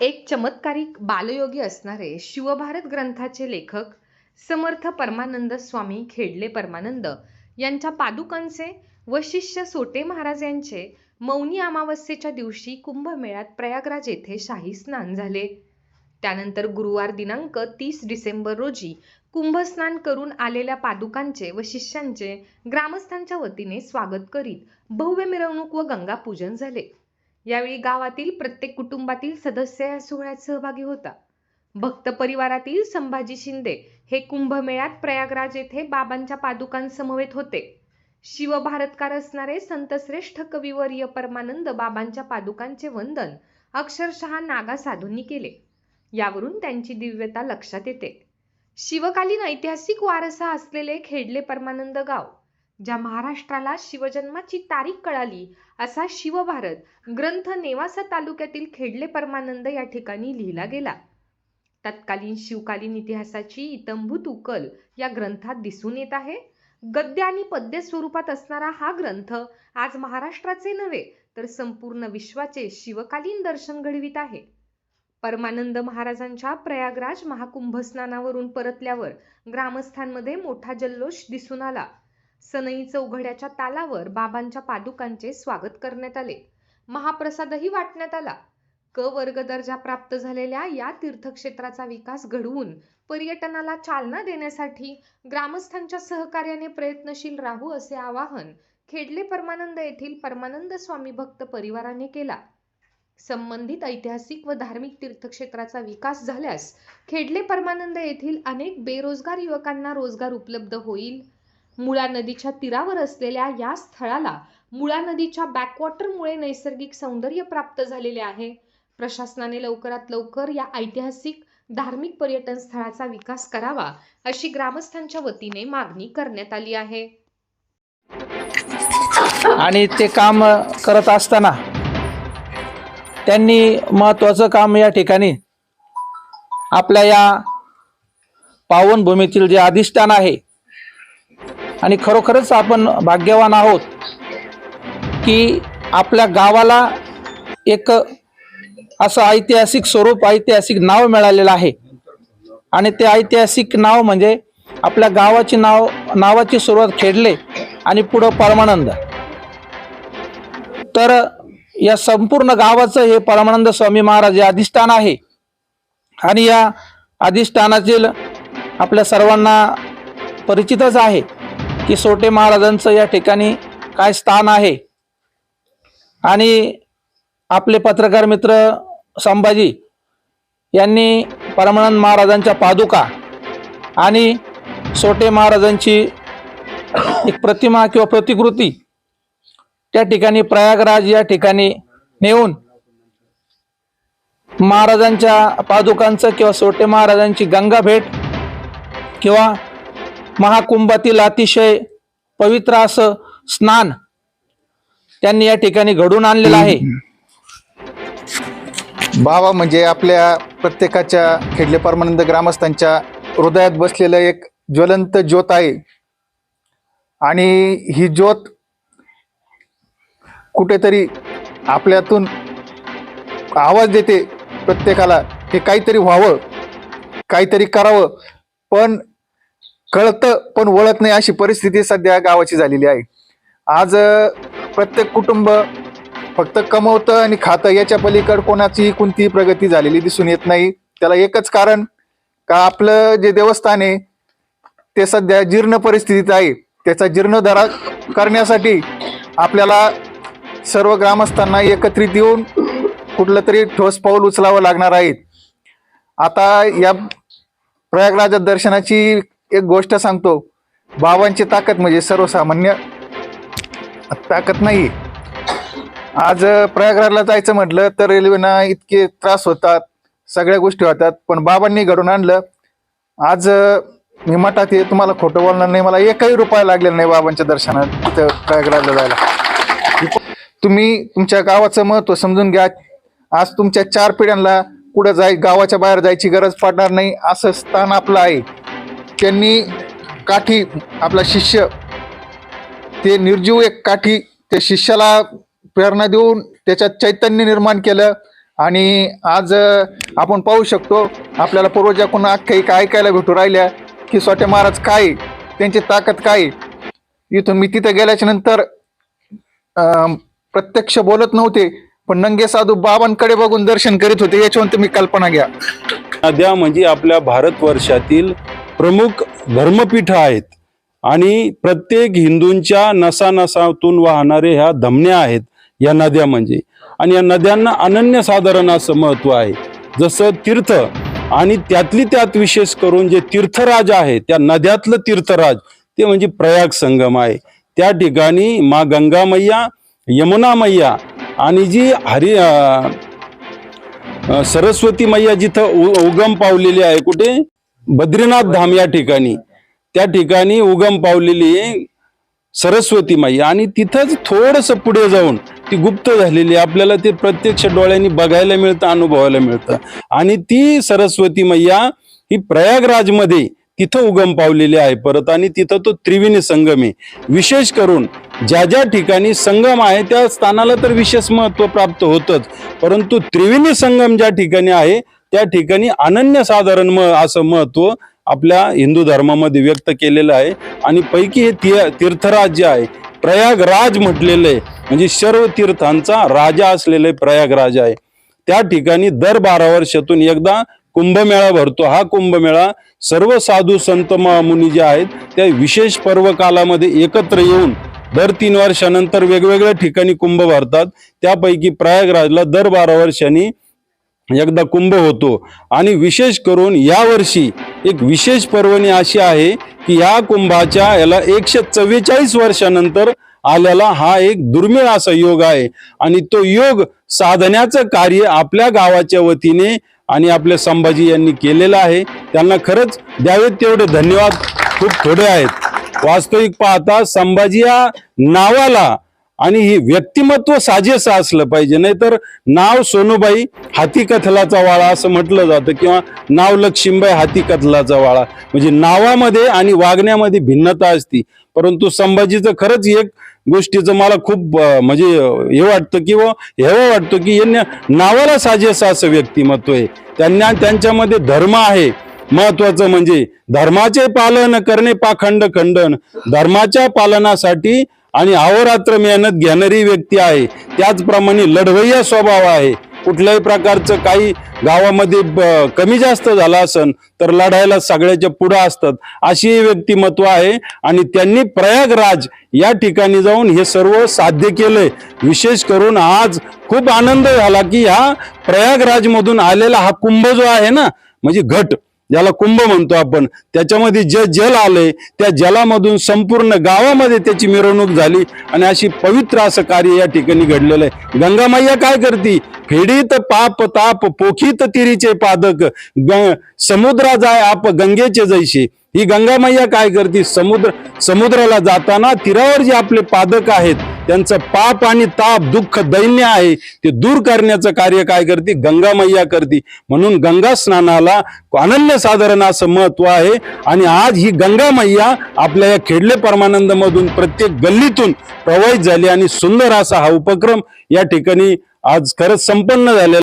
एक चमत्कारिक बालयोगी असणारे शिवभारत ग्रंथाचे लेखक समर्थ परमानंद स्वामी खेडले परमानंद यांच्या पादुकांचे व शिष्य सोटे महाराज यांचे मौनी अमावस्येच्या दिवशी कुंभमेळ्यात प्रयागराज येथे शाही स्नान झाले. त्यानंतर गुरुवार दिनांक तीस डिसेंबर रोजी कुंभस्नान करून आलेल्या पादुकांचे व शिष्यांचे ग्रामस्थांच्या वतीने स्वागत करीत भव्य मिरवणूक व गंगापूजन झाले. यावेळी गावातील प्रत्येक कुटुंबातील सदस्य या सोहळ्यात सहभागी होता. भक्त परिवारातील संभाजी शिंदे हे कुंभमेळ्यात प्रयागराज येथे बाबांच्या पादुकांसमवेत होते. शिवभारतकार असणारे संतश्रेष्ठ कविवर्य परमानंद बाबांच्या पादुकांचे वंदन अक्षरशः नागा साधूंनी केले. यावरून त्यांची दिव्यता लक्षात येते. शिवकालीन ऐतिहासिक वारसा असलेले खेडले परमानंद गाव ज्या महाराष्ट्राला शिवजन्माची तारीख कळाली असा शिवभारत ग्रंथ नेवासा तालुक्यातील खेडले परमानंद या ठिकाणी लिहिला गेला. तत्कालीन शिवकालीन इतिहासाची इतंभूत उकल या ग्रंथात दिसून येत आहे. गद्य आणि पद्य स्वरूपात असणारा हा ग्रंथ आज महाराष्ट्राचे नव्हे तर संपूर्ण विश्वाचे शिवकालीन दर्शन घडवित आहे. परमानंद महाराजांच्या प्रयागराज महाकुंभ स्नानावरून परतल्यावर ग्रामस्थांमध्ये मोठा जल्लोष दिसून आला. सनई चौघड्याच्या तालावर बाबांच्या पादुकांचे स्वागत करण्यात आले. महाप्रसादही वाटण्यात आला. क वर्ग दर्जा प्राप्त झालेल्या या तीर्थक्षेत्राचा विकास घडवून पर्यटनाला चालना देण्यासाठी ग्रामस्थांच्या सहकार्याने प्रयत्नशील राहू असे आवाहन खेडले परमानंद येथील परमानंद स्वामी भक्त परिवाराने केला. संबंधित ऐतिहासिक व धार्मिक तीर्थक्षेत्राचा विकास झाल्यास खेडले परमानंद येथील अनेक बेरोजगार युवकांना रोजगार उपलब्ध होईल. मुळा नदीच्या तीरावर असलेल्या या स्थळाला मुळा नदीच्या बॅकवॉटरमुळे नैसर्गिक सौंदर्य प्राप्त झालेले आहे. प्रशासनाने लवकरात लवकर या ऐतिहासिक धार्मिक पर्यटन स्थळाचा विकास करावा अशी ग्रामस्थांच्या वतीने मागणी करण्यात आली आहे. आणि ते काम करत असताना त्यांनी महत्त्वाचं काम या ठिकाणी आपल्या या पावनभूमीतील जे अधिष्ठान आहे आणि खरोखरच आपण भाग्यवान आहोत की आपल्या गावाला एक असं ऐतिहासिक स्वरूप ऐतिहासिक नाव मिळालेलं आहे. आणि ते ऐतिहासिक नाव म्हणजे आपल्या गावाची नाव नावाची सुरुवात खेडले आणि पुढं परमानंद. तर या संपूर्ण गावाचं हे परमानंद स्वामी महाराज हे अधिष्ठान आहे. आणि या अधिष्ठानातील आपल्या सर्वांना परिचितच आहे. की सोटे महाराजांचं या ठिकाणी काय स्थान आहे? आणि आपले पत्रकार मित्र संभाजी यांनी परमानंद महाराजांच्या पादुका आणि सोटे महाराजांची एक प्रतिमा किंवा प्रतिकृती त्या ठिकाणी प्रयागराज या ठिकाणी नेऊन महाराजांच्या पादुकांचं किंवा सोटे महाराजांची गंगा भेट किंवा महाकुंभातील अतिशय पवित्र असं स्नान त्यांनी या ठिकाणी घडून आणलेलं आहे. बाबा म्हणजे आपल्या प्रत्येकाच्या खेडले परमानंद ग्रामस्थांच्या हृदयात बसलेलं एक ज्वलंत ज्योत आहे. आणि ही ज्योत कुठेतरी आपल्यातून आवाज देते प्रत्येकाला हे काहीतरी व्हावं काहीतरी करावं. पण कळतं पण वळत नाही अशी परिस्थिती सध्या गावाची झालेली आहे. आज प्रत्येक कुटुंब फक्त कमवतं आणि खातं याच्या पलीकडे कोणाची कोणतीही प्रगती झालेली दिसून येत नाही. त्याला एकच कारण का आपलं जे देवस्थान आहे ते सध्या जीर्ण परिस्थितीत आहे. त्याचा जीर्णोद्धार करण्यासाठी आपल्याला सर्व ग्रामस्थांना एकत्रित येऊन कुठलं तरी ठोस पाऊल उचलावं लागणार आहे. आता या प्रयागराज दर्शनाची एक गोष्ट सांगतो. बाबांची ताकद म्हणजे सर्वसामान्य ताकद नाही आज प्रयागराजला जायचं म्हटलं तर रेल्वेना इतके त्रास होतात सगळ्या गोष्टी होतात पण बाबांनी घडून आणलं. आज मी मठात ये तुम्हाला खोटं बोलणार नाही मला एकही रुपया लागलेला नाही बाबांच्या दर्शनात तिथं प्रयागराजला जायला. तुम्ही तुमच्या गावाचं महत्त्व समजून घ्या. आज तुमच्या चार पिढ्यांना कुठं जाय गावाच्या बाहेर जायची गरज पडणार नाही असं स्थान आपलं आहे. त्यांनी काठी आपला शिष्य ते निर्जीव एक काठी त्या शिष्याला प्रेरणा देऊन त्याच्यात चैतन्य निर्माण केलं. आणि आज आपण पाहू शकतो आपल्याला पूर्वजाकडून आख्यायिका ऐकायला भेटू राहिल्या की स्वाटे महाराज काय आहे, त्यांची ताकद काय आहे. इथून मी तिथं गेल्याच्यानंतर प्रत्यक्ष बोलत नव्हते पण नंगे साधू बाबांकडे बघून दर्शन करीत होते. याच्यावर तुम्ही कल्पना घ्या. नद्या म्हणजे आपल्या भारतवर्षातील प्रमुख धर्मपीठ आहेत. आणि प्रत्येक हिंदूंच्या नसानसातून वाहणारे ह्या धमन्या आहेत या नद्या म्हणजे. आणि या नद्यांना अनन्यसाधारण असं महत्त्व आहे. जसं तीर्थ आणि त्यातली त्यात विशेष करून जे तीर्थराज आहे त्या नद्यातलं तीर्थराज ते म्हणजे प्रयाग संगम आहे. त्या ठिकाणी मा गंगा मैया यमुना मैया आणि जी हरि सरस्वती मैया जिथं उगम पावलेली आहे कुठे? बद्रीनाथ धाम या ठिकाणी. त्या ठिकाणी उगम पावलेली आहे सरस्वती मैया आणि तिथंच थोडस पुढे जाऊन ती गुप्त झालेली आहे. आपल्याला ते प्रत्यक्ष डोळ्यांनी बघायला मिळतं अनुभवायला मिळतं. आणि ती सरस्वती मैया ही प्रयागराजमध्ये तिथं उगम पावलेली आहे परत. आणि तिथं तो त्रिवेणी संगम आहे. विशेष करून ज्या ज्या ठिकाणी संगम आहे त्या स्थानाला तर विशेष महत्त्व प्राप्त होतच. परंतु त्रिवेणी संगम ज्या ठिकाणी आहे त्या ठिकाणी अनन्यसाधारण म असं महत्त्व आपल्या हिंदू धर्मामध्ये व्यक्त केलेलं आहे. आणि पैकी हे ती तीर्थराज जे आहे. प्रयागराज म्हटलेलं आहे. म्हणजे सर्व तीर्थांचा राजा असलेलं आहे प्रयागराज आहे. त्या ठिकाणी दर बारा वर्षातून एकदा कुंभमेळा भरतो. हा कुंभमेळा सर्व साधू संत म- मुनी जे आहेत त्या विशेष पर्व कालामध्ये एकत्र येऊन दर तीन वर्षानंतर वेगवेगळ्या ठिकाणी कुंभ भरतात. त्यापैकी प्रयागराजला दर बारा वर्षांनी एकदा कुंभ होतो आणि विशेष करून यावर्षी एक विशेष पर्वणी अशी आहे की या कुंभाच्या याला एकशे चव्वेचाळीस वर्षानंतर आलेला हा एक दुर्मिळ असा योग आहे. आणि तो योग साधण्याचं कार्य आपल्या गावाच्या वतीने आणि आपल्या संभाजी यांनी केलेलं आहे. त्यांना खरंच द्यावेत तेवढे धन्यवाद. खूप थोडे आहेत. वास्तविक पाहता संभाजी या नावाला आणि हे व्यक्तिमत्व साजेसं असलं पाहिजे. नाहीतर नाव सोनूबाई हाती कथलाचा वाळा असं म्हटलं जातं किंवा नाव लक्ष्मीबाई हाती कथलाचा वाळा. म्हणजे नावामध्ये आणि वागण्यामध्ये भिन्नता असती. परंतु संभाजीचं खरंच एक गोष्टीचं मला खूप म्हणजे हे वाटतं की व हेवा वाटतं की यांना नावाला साजेसं असं व्यक्तिमत्व आहे. त्यांना त्यांच्यामध्ये धर्म आहे. महत्वाचं म्हणजे धर्माचे पालन करणे पाखंड खंडन. धर्माच्या पालनासाठी आणि अहोरात्र मेहनत घेणारी व्यक्ती आहे. त्याचप्रमाणे लढवय्या स्वभाव आहे. कुठल्याही प्रकारचं काही गावामध्ये ब- कमी जास्त झालं असन तर लढायला सगळ्याच्या पुढं असतात. अशी व्यक्तिमत्व आहे आणि त्यांनी प्रयागराज या ठिकाणी जाऊन हे सर्व साध्य केलंय. विशेष करून आज खूप आनंद झाला की ह्या प्रयागराजमधून आलेला हा कुंभ जो आहे ना म्हणजे घट. ज्याला कुंभ म्हणतो आपण. त्याच्यामध्ये जे जल आलंय त्या जलामधून संपूर्ण गावामध्ये त्याची मिरवणूक झाली आणि अशी पवित्र असं कार्य या ठिकाणी घडलेलं आहे. गंगामाईया काय करती? फेडीत पाप ताप पोखीत तिरीचे पादक ग समुद्रा जाय आप गंगेचे जैसे. ही गंगामाईया काय करती? समुद्र समुद्राला जाताना तीरावर जे आपले पादक आहेत त्यांचं पाप आणि ताप दुःख दैन्य आहे ते दूर करण्याचं कार्य काय करते? गंगामैया करते. म्हणून गंगा स्नानाला अनन्य साधारण असं महत्त्व आहे. आणि आज ही गंगा मैया आपल्या या खेडले परमानंद मधून प्रत्येक गल्लीतून प्रवाहित झाली आणि सुंदर असा हा उपक्रम या ठिकाणी आज खरंच संपन्न झालेला